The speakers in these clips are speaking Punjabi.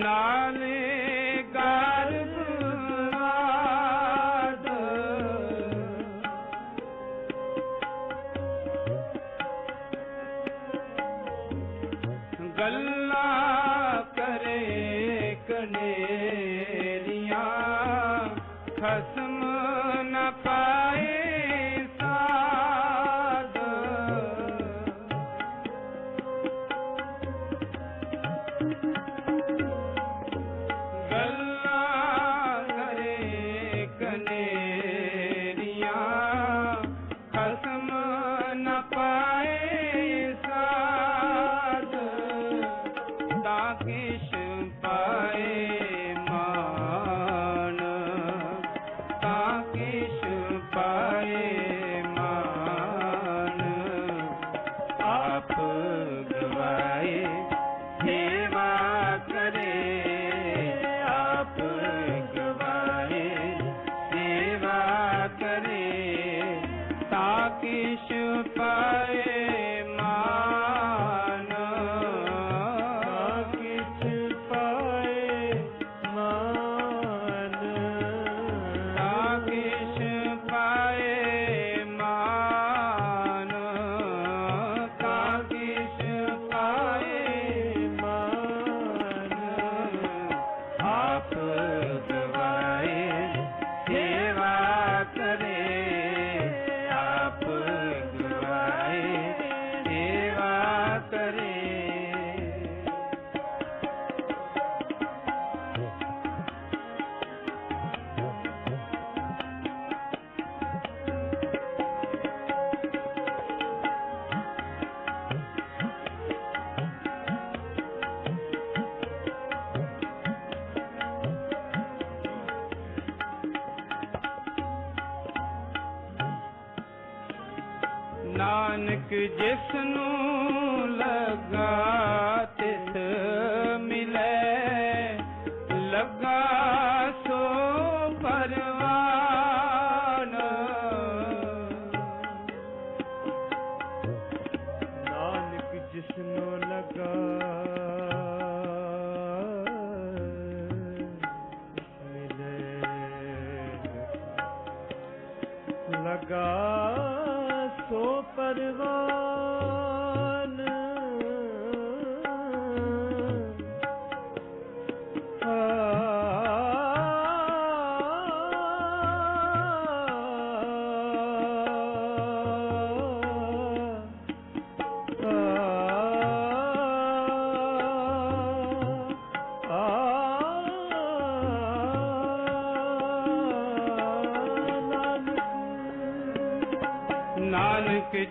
Nani. fire.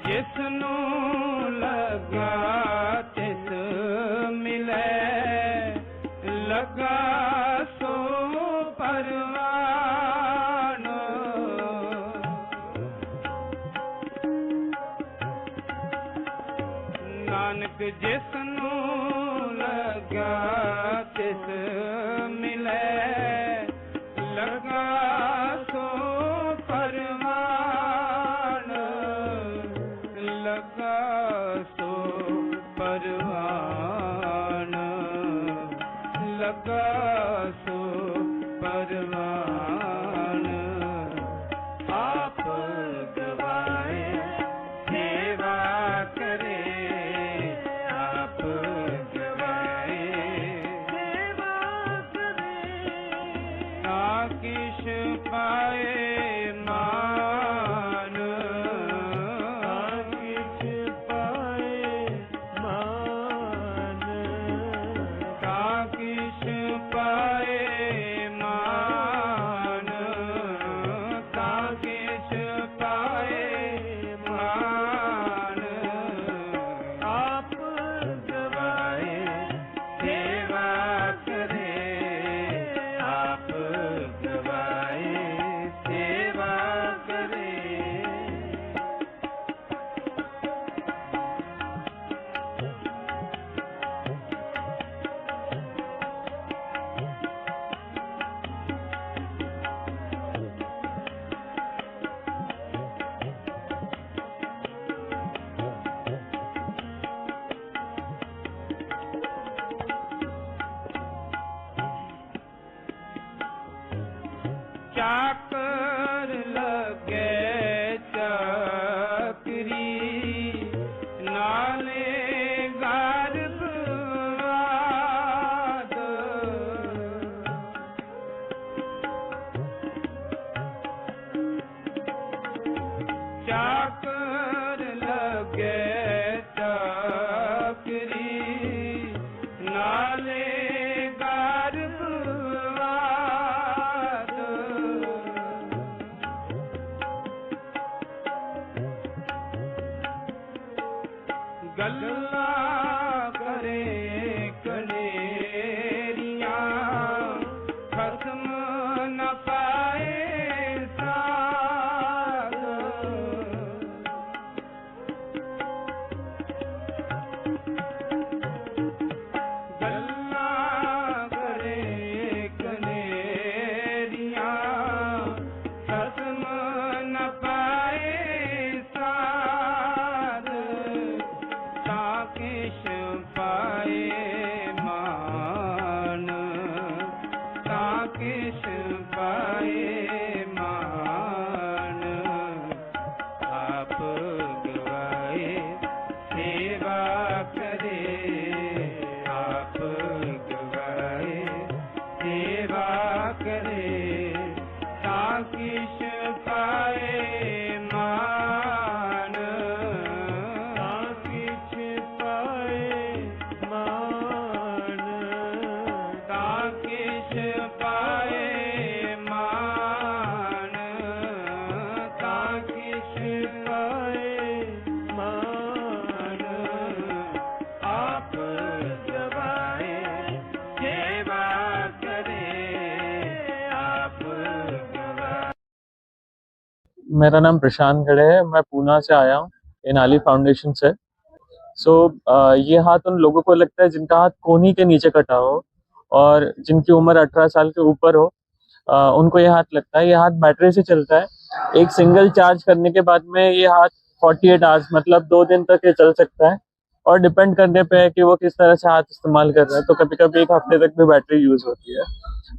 ਜਿਸ ਨੂੰ ਲਗਾ ਤਿਸ ਮਿਲੈ ਲਗਾ ਸੋ ਪਰਵਾਨ। ਨਾਨਕ ਜਿਸ ਨੂੰ ਲਗਾ ਤਿਸ ਮਿਲੈ किश पाए factory किस पाए मेरा नाम प्रशांत खड़े है। मैं पूना से आया हूँ इनाली फाउंडेशन से। सो so, ये हाथ उन लोगों को लगता है जिनका हाथ कोहनी के नीचे कटा हो और जिनकी उम्र 18 साल के ऊपर हो। अ, उनको ये हाथ लगता है। ये हाथ बैटरी से चलता है। एक सिंगल चार्ज करने के बाद में ये हाथ 48 आवर्स मतलब दो दिन तक ये चल सकता है। और डिपेंड करने पे है कि वो किस तरह से हाथ इस्तेमाल कर रहे हैं। तो कभी कभी एक हफ़्ते तक भी बैटरी यूज़ होती है।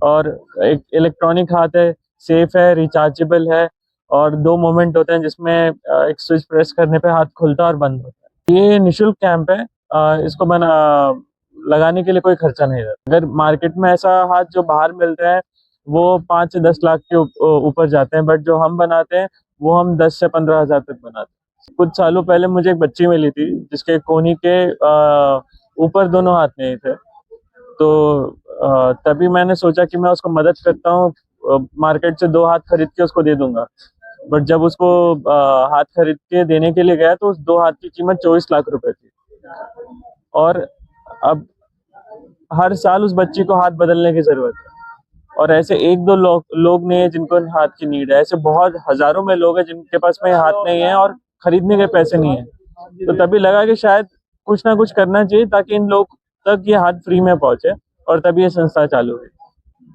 और एक इलेक्ट्रॉनिक हाथ है सेफ़ है रिचार्जेबल है। और दो मोमेंट होते हैं जिसमें एक स्विच प्रेस करने पे हाथ खुलता है और बंद होता है। ये निशुल्क कैंप है इसको बना लगाने के लिए कोई खर्चा नहीं रहता। अगर मार्केट में ऐसा हाथ जो बाहर मिलता है, वो पाँच से दस लाख के ऊपर जाते हैं, बट जो हम बनाते हैं, वो हम दस से पंद्रह हज़ार तक बनाते हैं। कुछ सालों पहले मुझे एक बच्ची मिली थी, जिसके कोनी के ऊपर दोनों हाथ नहीं थे। तो तभी मैंने सोचा कि मैं उसको मदद करता हूँ मार्केट से दो हाथ खरीद के उसको दे दूँगा। बट जब उसको अ, हाथ खरीद के देने के लिए गया तो उस दो हाथ की कीमत चौबीस लाख रुपए थी। और अब हर साल उस बच्ची को हाथ बदलने की ज़रूरत है। और ऐसे एक दो लोग लोग नहीं है जिनको हाथ की नीड है। ऐसे बहुत हज़ारों में लोग हैं जिनके पास में हाथ नहीं है और खरीदने के पैसे नहीं है। तो तभी लगा कि शायद कुछ ना कुछ करना चाहिए ताकि इन लोग तक ये हाथ फ्री में पहुँचे और तभी ये संस्था चालू हुई।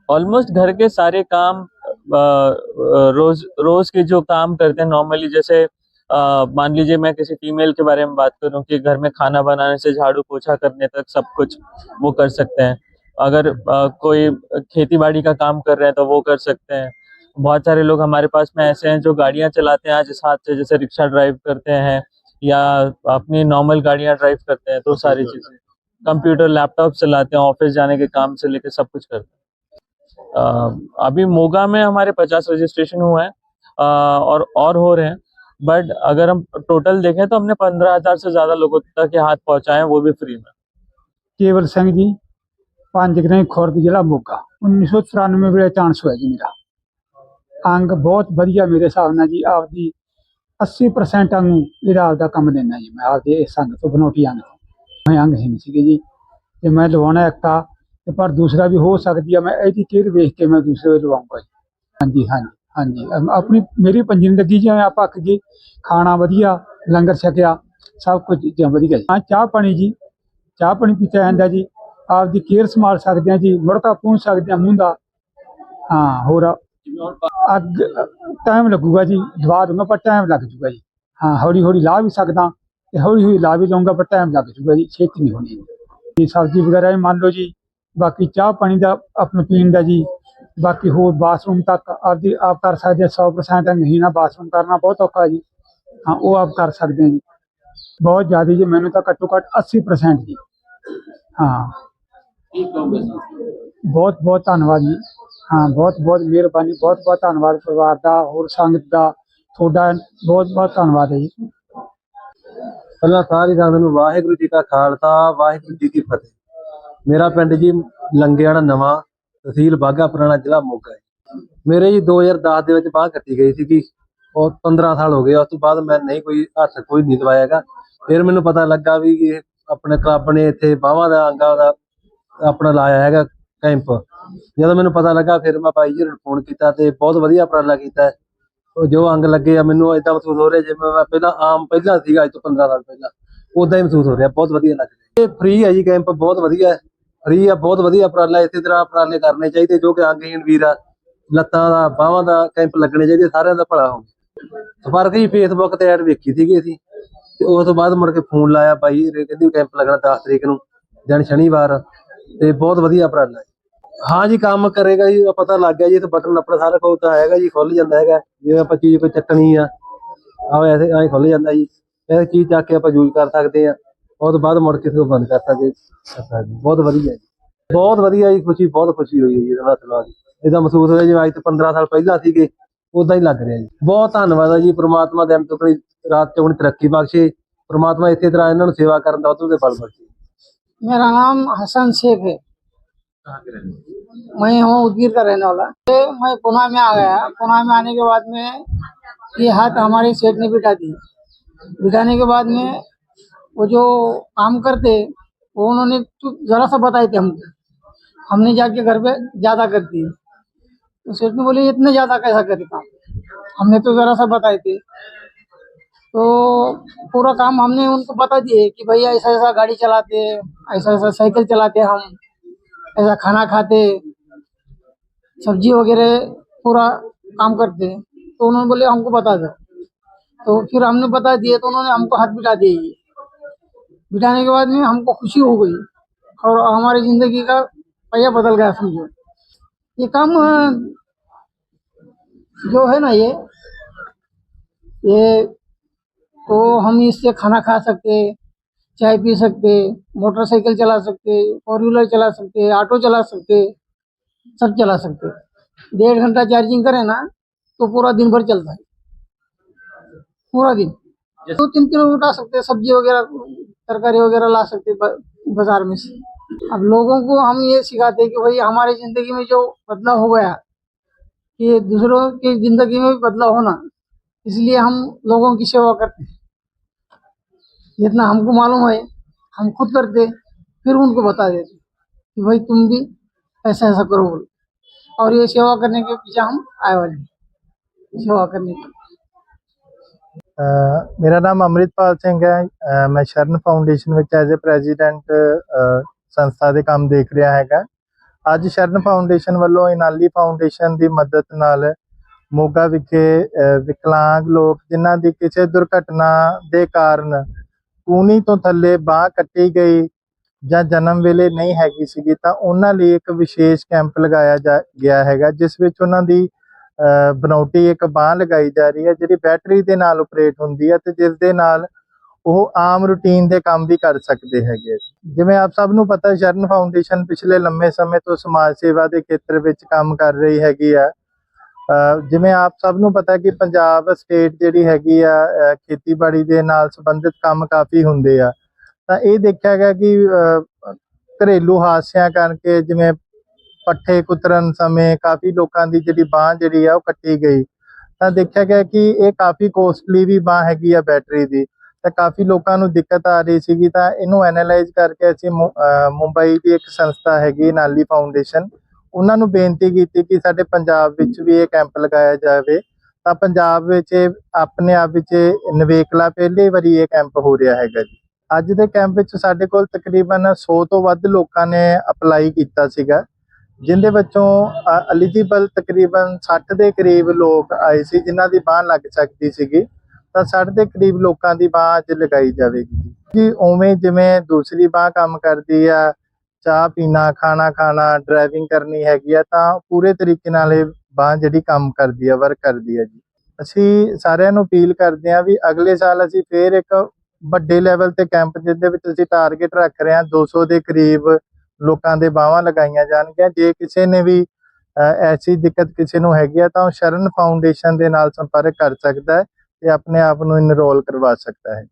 ऑलमोस्ट घर के सारे काम रोज रोज के जो काम करते हैं नॉर्मली जैसे मान लीजिए मैं किसी फीमेल के बारे में बात करूँ कि घर में खाना बनाने से झाड़ू पोछा करने तक सब कुछ वो कर सकते हैं। अगर अ, कोई खेती बाड़ी का काम कर रहे हैं तो वो कर सकते हैं। बहुत सारे लोग हमारे पास में ऐसे हैं जो गाड़ियाँ चलाते हैं आज इस हाथ से जैसे रिक्शा ड्राइव करते हैं या अपनी नॉर्मल गाड़ियाँ ड्राइव करते हैं तो सारी चीज़ें। कंप्यूटर लैपटॉप चलाते हैं ऑफ़िस जाने के काम से लेकर सब कुछ करते हैं। अभी मोगा में हमारे पचास रजिस्ट्रेशन हुए हैं अ, और और हो रहे हैं बट अगर हम टोटल देखें तो हमने पंद्रह हजार से ज्यादा लोगों तक ये हाथ पहुंचाए हैं वो भी फ्री में ਕੇਵਲ ਸਿੰਘ ਜੀ ਪੰਜ ਗ੍ਰਹਿ ਖੁਰਦ ਜ਼ਿਲ੍ਹਾ ਮੋਗਾ 1994 ਵੇਲੇ ਚਾਂਸ ਹੋਇਆ ਜੀ ਮੇਰਾ ਅੰਗ ਬਹੁਤ ਵਧੀਆ ਮੇਰੇ ਹਿਸਾਬ ਨਾਲ ਜੀ ਆਪਦੀ 80% ਅੰਗ ਨੂੰ ਜਿਹੜਾ ਆਪਦਾ ਕੰਮ ਦੇਣਾ ਜੀ ਮੈਂ ਆਪਦੇ ਇਸ ਅੰਗ ਤੋਂ ਬਨੋਟੀ ਅੰਗ ਤੋਂ ਮੈਂ ਅੰਗਹੀਨ ਸੀਗੇ ਜੀ ਤੇ ਮੈਂ ਲਵਾਉਣਾ ਇੱਕ ਆ ਤੇ ਪਰ ਦੂਸਰਾ ਵੀ ਹੋ ਸਕਦੀ ਆ, ਮੈਂ ਇਹਦੀ ਕੇਅਰ ਵੇਖ ਕੇ ਮੈਂ ਦੂਸਰੇ ਵੀ ਲਵਾਉਂਗਾ ਜੀ। ਹਾਂਜੀ ਹਾਂਜੀ ਹਾਂਜੀ। ਆਪਣੀ, ਮੇਰੀ ਪੰਜੀ ਜ਼ਿੰਦਗੀ ਜਿਵੇਂ ਆਪਾਂ ਅੱਕ ਗਏ ਖਾਣਾ ਵਧੀਆ, ਲੰਗਰ ਛਕਿਆ, ਸਭ ਕੁਝ ਚੀਜ਼ਾਂ ਵਧੀਆ ਜੀ। ਹਾਂ, ਚਾਹ ਪਾਣੀ ਜੀ, ਚਾਹ ਪਾਣੀ ਪੀਤਾ ਜਾਂਦਾ ਜੀ। ਆਪਦੀ ਕੇਅਰ ਸੰਭਾਲ ਸਕਦੇ ਆ ਜੀ ਮੁੜਕਾ ਪਹੁੰਚ ਸਕਦੇ ਆ, ਮੂੰਹ ਦਾ। ਹਾਂ, ਹੋਰ ਅੱਗ, ਟਾਈਮ ਲੱਗੂਗਾ ਜੀ, ਦਵਾ ਦੂੰਗਾ, ਪਰ ਟਾਈਮ ਲੱਗ ਜੂਗਾ ਜੀ। ਹਾਂ ਹੌਲੀ ਹੌਲੀ ਲਾ ਵੀ ਸਕਦਾ, ਤੇ ਹੌਲੀ ਹੌਲੀ ਲਾ ਵੀ ਲਊਂਗਾ, ਪਰ ਟਾਈਮ ਲੱਗ ਜੂਗਾ ਜੀ, ਛੇਤੀ ਨਹੀਂ ਹੋਣੀ। ਜੀ, ਸਬਜ਼ੀ ਵਗੈਰਾ ਵੀ ਮੰਨ ਲਓ ਜੀ ਬਾਕੀ ਚਾਹ ਪਾਣੀ ਦਾ ਆਪਣਾ ਪੀਣ ਦਾ ਜੀ, ਬਾਕੀ ਹੋਰ ਬਾਥਰੂਮ ਤੱਕ ਆਪਦੀ ਆਪ ਕਰ ਸਕਦੇ ਆ 100% ਨਹੀਂ ਨਾ ਬਾਥਰੂਮ ਕਰਨਾ ਬਹੁਤ ਔਖਾ ਜੀ। ਹਾਂ, ਉਹ ਆਪ ਕਰ ਸਕਦੇ ਆ ਜੀ। ਬਹੁਤ ਜ਼ਿਆਦਾ ਜੀ, ਮੈਨੂੰ ਤਾਂ ਘੱਟੋ ਘੱਟ 80% ਜੀ। ਹਾਂ। ਬਹੁਤ ਬਹੁਤ ਧੰਨਵਾਦ ਜੀ। ਹਾਂ, ਬਹੁਤ ਬਹੁਤ ਮਿਹਰਬਾਨੀ, ਬਹੁਤ ਬਹੁਤ ਧੰਨਵਾਦ ਪਰਿਵਾਰ ਦਾ, ਹੋਰ ਸੰਗਤ ਦਾ, ਤੁਹਾਡਾ ਬਹੁਤ ਬਹੁਤ ਧੰਨਵਾਦ ਹੈ ਜੀ। ਪਹਿਲਾਂ ਸਾਰੀ ਸੰਗਤ ਨੂੰ ਵਾਹਿਗੁਰੂ ਜੀ ਕਾ ਖਾਲਸਾ, ਵਾਹਿਗੁਰੂ ਜੀ ਕੀ ਫਤਿਹ। ਮੇਰਾ ਪਿੰਡ ਜੀ ਲੰਗੇਆਣਾ ਨਵਾਂ ਤਹਿਸੀਲ ਬਾਗਾ ਪੁਰਾਣਾ ਜ਼ਿਲ੍ਹਾ ਮੋਗਾ ਹੈ ਮੇਰੇ ਜੀ 2010 ਦੇ ਵਿੱਚ ਬਾਂਹ ਕੱਟੀ ਗਈ ਸੀਗੀ। ਉਹ 15 ਸਾਲ ਹੋ ਗਏ। ਉਸ ਤੋਂ ਬਾਅਦ ਮੈਂ ਨਹੀਂ ਕੋਈ ਹੱਥ ਕੋਈ ਨਹੀਂ ਦਵਾਇਆ ਹੈਗਾ। ਫਿਰ ਮੈਨੂੰ ਪਤਾ ਲੱਗਾ ਵੀ ਇਹ ਆਪਣੇ ਕਲੱਬ ਨੇ ਇੱਥੇ ਬਾਹਾਂ ਦਾ ਅੰਗਾ ਦਾ ਆਪਣਾ ਲਾਇਆ ਹੈਗਾ ਕੈਂਪ। ਜਦੋਂ ਮੈਨੂੰ ਪਤਾ ਲੱਗਾ, ਫਿਰ ਮੈਂ ਭਾਈ ਜੀ ਨੂੰ ਫੋਨ ਕੀਤਾ ਤੇ ਬਹੁਤ ਵਧੀਆ ਉਪਰਾਲਾ ਕੀਤਾ। ਜੋ ਅੰਗ ਲੱਗੇ ਆ, ਮੈਨੂੰ ਏਦਾਂ ਮਹਿਸੂਸ ਹੋ ਰਿਹਾ ਜਿਵੇਂ ਮੈਂ ਪਹਿਲਾਂ ਆਮ ਪਹਿਲਾਂ ਸੀਗਾ, ਅੱਜ ਤੋਂ 15 ਸਾਲ ਪਹਿਲਾਂ। ਉਦਾਂ ਹੀ ਮਹਿਸੂਸ ਹੋ ਰਿਹਾ, ਬਹੁਤ ਵਧੀਆ ਲੱਗ ਰਿਹਾ। ਇਹ ਫ੍ਰੀ ਹੈ ਜੀ ਕੈਂਪ, ਬਹੁਤ ਵਧੀਆ। ਹੈ ਫ੍ਰੀ ਆ, ਬਹੁਤ ਵਧੀਆ ਉਪਰਾਲਾ ਇਸੇ ਤਰ੍ਹਾਂ ਉਪਰਾਲੇ ਕਰਨੇ ਚਾਹੀਦੇ ਜੋ ਕਿ ਅੰਗਹੀਣ ਵੀਰ ਆ, ਲੱਤਾਂ ਦਾ, ਬਾਹਾਂ ਦਾ ਕੈਂਪ ਲੱਗਣੇ ਚਾਹੀਦੇ, ਸਾਰਿਆਂ ਦਾ ਭਲਾ ਹੋਵੇ। ਸਪਾਰਕ ਜੀ ਫੇਸਬੁੱਕ ਤੇ ਐਡ ਵੇਖੀ ਸੀਗੀ ਅਸੀਂ, ਤੇ ਉਸ ਤੋਂ ਬਾਅਦ ਮੁੜ ਕੇ ਫੋਨ ਲਾਇਆ ਭਾਈ ਕਹਿੰਦੀ ਕੈਂਪ ਲੱਗਣਾ 10 ਤਰੀਕ ਨੂੰ ਦਿਨ ਸ਼ਨੀਵਾਰ, ਤੇ ਬਹੁਤ ਵਧੀਆ ਉਪਰਾਲਾ ਹੈ ਹਾਂ ਜੀ, ਕੰਮ ਕਰੇਗਾ ਜੀ ਪਤਾ ਲੱਗ ਗਿਆ ਜੀ ਇਹ ਬਟਨ ਆਪਣਾ ਸਾਰਾ ਕੁਝ ਹੈਗਾ ਜੀ ਖੁੱਲ ਜਾਂਦਾ ਹੈਗਾ, ਜਿਵੇਂ ਆਪਾਂ ਚੀਜ਼ ਕੋਈ ਚੱਕਣੀ ਆ, ਆਹ ਐਸੇ ਐਂ ਖੁੱਲ ਜਾਂਦਾ ਜੀ, ਇਹ ਚੀਜ਼ ਚੱਕ ਕੇ ਆਪਾਂ ਯੂਜ਼ ਕਰ ਸਕਦੇ ਆ। ਉਹ ਤੋਂ ਬਾਅਦ ਮੁੜ ਕੇ ਇਸਨੂੰ ਬੰਦ ਕਰ ਸਕਦੇ ਕਰ ਸਕਦੇ ਬਹੁਤ ਵਧੀਆ ਜੀ ਬਹੁਤ ਵਧੀਆ ਜੀ ਖੁਸ਼ੀ ਬਹੁਤ ਖੁਸ਼ੀ ਹੋਈ ਹੈ ਜੀ ਇਹਦਾ ਹੱਥ ਲਾ ਕੇ ਇਹਦਾ ਮਹਿਸੂਸ ਹੋਇਆ ਜਿਵੇਂ ਅੱਜ ਤੋਂ 15 ਸਾਲ ਪਹਿਲਾਂ ਸੀਗੇ ਉਦਾਂ ਹੀ ਲੱਗ ਰਿਹਾ ਜੀ ਬਹੁਤ ਧੰਨਵਾਦ ਹੈ ਜੀ ਪ੍ਰਮਾਤਮਾ ਦਿਨ ਦੁਗਣੀ ਰਾਤ ਚੌਗਣੀ ਤਰੱਕੀ ਬਖਸ਼ੇ ਪ੍ਰਮਾਤਮਾ ਇਸੇ ਤਰ੍ਹਾਂ ਇਹਨਾਂ ਨੂੰ ਸੇਵਾ ਕਰਨ ਦਾ ਉਦੋਂ ਦੇ ਬਲ ਬਖਸ਼ੇ मेरा नाम हसन शेख है मैं हूँ उदगीर का रहने वाला तो मैं पुणे में आ गया पुणे में आने के बाद में ये हाथ हमारे सेठ ने बिठा दी बिठाने के बाद में वो जो काम करते, वो उन्होंने तो जरा सा बताए थे हमको। हमने जाके घर पे ज़्यादा कर दिए। तो सेठ ने बोले, इतने ज़्यादा कैसा करे काम? हमने तो जरा सा बताए थे। तो पूरा काम हमने उनको बता दिए कि भैया, ऐसा ऐसा गाड़ी चलाते, ऐसा ऐसा साइकिल चलाते हम, ऐसा खाना खाते, सब्ज़ी वगैरह पूरा काम करते। तो उन्होंने बोले, हमको बता दो। तो फिर हमने बता दिए तो उन्होंने हमको हाथ बिठा दिए। बिठाने के बाद में हमको खुशी हो गई और हमारी ज़िंदगी का पहिया बदल गया समझो। ये काम, जो है ना ये ये तो हम इससे खाना खा सकते, चाय पी सकते, मोटरसाइकिल चला सकते फोर व्हीलर चला सकते, ऑटो चला सकते, सब चला सकते। डेढ़ घंटा चार्जिंग करें ना तो पूरा दिन भर चलता है। पूरा दिन। दो तीन किलो उठा सकते सब्ज़ी वगैरह, तरकारी वगैरह ला सकते बाज़ार में से। अब लोगों को हम ये सिखाते हैं कि भाई हमारी ज़िंदगी में जो बदलाव हो गया ये दूसरों की ज़िंदगी में भी बदलाव होना, इसलिए हम लोगों की सेवा करते हैं। जितना हमको मालूम है, हम खुद करते फिर उनको बता देते कि भाई तुम भी ऐसा ऐसा करो बोलो। और ये सेवा करने के पीछे हम आए वाले। सेवा करने के ਮੇਰਾ ਨਾਮ ਅੰਮ੍ਰਿਤਪਾਲ ਸਿੰਘ ਹੈ। ਮੈਂ ਸ਼ਰਨ ਫਾਊਂਡੇਸ਼ਨ ਵਿੱਚ ਐਜ਼ ਅ ਪ੍ਰੈਜ਼ੀਡੈਂਟ ਸੰਸਥਾ ਦੇ ਕੰਮ ਦੇਖ ਰਿਹਾ ਹੈਗਾ। ਅੱਜ ਸ਼ਰਨ ਫਾਊਂਡੇਸ਼ਨ ਵੱਲੋਂ ਇਨਾਲੀ ਫਾਊਂਡੇਸ਼ਨ ਦੀ ਮਦਦ ਨਾਲ ਮੋਗਾ ਵਿਖੇ ਵਿਕਲਾਂਗ ਲੋਕ ਜਿਨ੍ਹਾਂ ਦੀ ਕਿਸੇ ਦੁਰਘਟਨਾ ਦੇ ਕਾਰਨ ਕੂਣੀ ਤੋਂ ਥੱਲੇ ਬਾਹ ਕੱਟੀ ਗਈ ਜਾਂ ਜਨਮ ਵੇਲੇ ਨਹੀਂ ਹੈਗੀ ਸੀਗੀ, ਤਾਂ ਉਹਨਾਂ ਲਈ ਇੱਕ ਵਿਸ਼ੇਸ਼ ਕੈਂਪ ਲਗਾਇਆ ਜਾ, ਗਿਆ ਹੈਗਾ, ਜਿਸ ਵਿੱਚ ਉਹਨਾਂ ਦੀ ਬਨੌਟੀ ਇੱਕ ਬਾਹ ਲਗਾਈ ਜਾ ਰਹੀ ਹੈ, ਜਿਹੜੀ ਬੈਟਰੀ ਦੇ ਨਾਲ ਆਪਰੇਟ ਹੁੰਦੀ ਹੈ ਤੇ ਜਿਸ ਦੇ ਨਾਲ ਉਹ ਆਮ ਰੂਟੀਨ ਦੇ ਕੰਮ ਵੀ ਕਰ ਸਕਦੇ ਹੈਗੇ ਜਿਵੇਂ ਆਪ ਸਭ ਨੂੰ ਪਤਾ, ਸ਼ਰਨ ਫਾਊਂਡੇਸ਼ਨ ਪਿਛਲੇ ਲੰਮੇ ਸਮੇਂ ਤੋਂ ਸਮਾਜ ਸੇਵਾ ਦੇ ਖੇਤਰ ਵਿੱਚ ਕੰਮ ਕਰ ਰਹੀ ਹੈਗੀ ਆ। ਜਿਵੇਂ ਆਪ ਸਭ ਨੂੰ ਪਤਾ ਕਿ ਪੰਜਾਬ ਸਟੇਟ ਜਿਹੜੀ ਹੈਗੀ ਆ ਖੇਤੀਬਾੜੀ ਦੇ ਨਾਲ ਸੰਬੰਧਿਤ ਕੰਮ ਕਾਫੀ ਹੁੰਦੇ ਆ। ਤਾਂ ਇਹ ਦੇਖਿਆ ਗਿਆ ਕਿ ਘਰੇਲੂ ਹਾਦਸਿਆਂ ਕਰਕੇ ਜਿਵੇਂ ਪੱਠੇ ਕੁਤਰਨ ਸਮੇਂ ਕਾਫੀ ਲੋਕਾਂ ਦੀ ਜਿਹੜੀ ਬਾਹ ਜਿਹੜੀ ਆ ਉਹ ਕੱਟੀ ਗਈ। ਤਾਂ ਦੇਖਿਆ ਗਿਆ ਕਿ ਇਹ ਕਾਫੀ ਕੋਸਟਲੀ ਵੀ ਬਾਹ ਹੈਗੀ ਆ ਬੈਟਰੀ ਦੀ। ਤਾਂ ਕਾਫੀ ਲੋਕਾਂ ਨੂੰ ਦਿੱਕਤ ਆ ਰਹੀ ਸੀਗੀ ਤਾਂ ਇਹਨੂੰ ਐਨਾਲਾਈਜ਼ ਕਰਕੇ ਅਸੀਂ ਮੁੰਬਈ ਦੀ ਇੱਕ ਸੰਸਥਾ ਹੈਗੀ ਨਾਲੀ ਫਾਊਂਡੇਸ਼ਨ ਉਹਨਾਂ ਨੂੰ ਬੇਨਤੀ ਕੀਤੀ ਕਿ ਸਾਡੇ ਪੰਜਾਬ ਵਿੱਚ ਵੀ ਇਹ ਕੈਂਪ ਲਗਾਇਆ ਜਾਵੇ। ਤਾਂ ਪੰਜਾਬ ਵਿੱਚ ਆਪਣੇ ਆਪ ਵਿੱਚ ਇਹ ਨਵੇਕਲਾ ਪਹਿਲੀ ਵਾਰੀ ਇਹ ਕੈਂਪ ਹੋ ਰਿਹਾ ਹੈਗਾ ਜੀ। ਅੱਜ ਦੇ ਕੈਂਪ ਵਿੱਚ ਸਾਡੇ ਕੋਲ ਤਕਰੀਬਨ 100 ਤੋਂ ਵੱਧ ਲੋਕਾਂ ਨੇ ਅਪਲਾਈ ਕੀਤਾ ਸੀਗਾ। ਜਿੰਦੇ ਵਿੱਚੋਂ ਐਲੀਜੀਬਲ ਤਕਰੀਬਨ 60 ਦੇ ਕਰੀਬ ਲੋਕ ਆਏ ਸੀ, ਜਿਨ੍ਹਾਂ ਦੀ ਬਾਹ ਲੱਗ ਸਕਦੀ ਸੀਗੀ, ਤਾਂ 60 ਦੇ ਕਰੀਬ ਲੋਕਾਂ ਦੀ ਬਾਹ ਅੱਜ ਲਗਾਈ ਜਾਵੇਗੀ ਜੀ। ਉਵੇਂ ਜਿਵੇਂ ਦੂਸਰੀ ਬਾਹ ਕੰਮ ਕਰਦੀ ਆ, ਚਾਹ ਪੀਣਾ, ਖਾਣਾ ਖਾਣਾ ਡਰਾਈਵਿੰਗ ਕਰਨੀ ਹੈਗੀ ਆ, ਤਾਂ ਪੂਰੇ ਤਰੀਕੇ ਨਾਲ ਇਹ ਬਾਹ ਜਿਹੜੀ ਕੰਮ ਕਰਦੀ ਆ ਵਰਕ ਕਰਦੀ ਆ ਜੀ। ਅਸੀਂ ਸਾਰਿਆਂ ਨੂੰ ਅਪੀਲ ਕਰਦੇ ਆ ਵੀ ਅਗਲੇ ਸਾਲ ਅਸੀਂ ਫੇਰ ਇੱਕ ਵੱਡੇ ਲੈਵਲ ਤੇ ਕੈਂਪ ਜਿਹਦੇ ਵਿੱਚ ਅਸੀਂ ਟਾਰਗੇਟ ਰੱਖ ਰਹੇ ਹਾਂ 200 ਦੇ ਕਰੀਬ ਲੋਕਾਂ ਦੇ ਬਾਹਾਂ ਲਗਾਈਆਂ ਜਾਣਗੀਆਂ। ਜੇ ਕਿਸੇ ਨੇ ਵੀ ਅ, ਐਸੀ ਦਿੱਕਤ ਕਿਸੇ ਨੂੰ ਹੈਗੀ ਆ ਤਾਂ ਉਹ ਸ਼ਰਨ ਫਾਊਂਡੇਸ਼ਨ ਦੇ ਨਾਲ ਸੰਪਰਕ ਕਰ ਸਕਦਾ ਹੈ ਤੇ ਆਪਣੇ ਆਪ ਨੂੰ ਇਨਰੋਲ ਕਰਵਾ ਸਕਦਾ ਹੈ।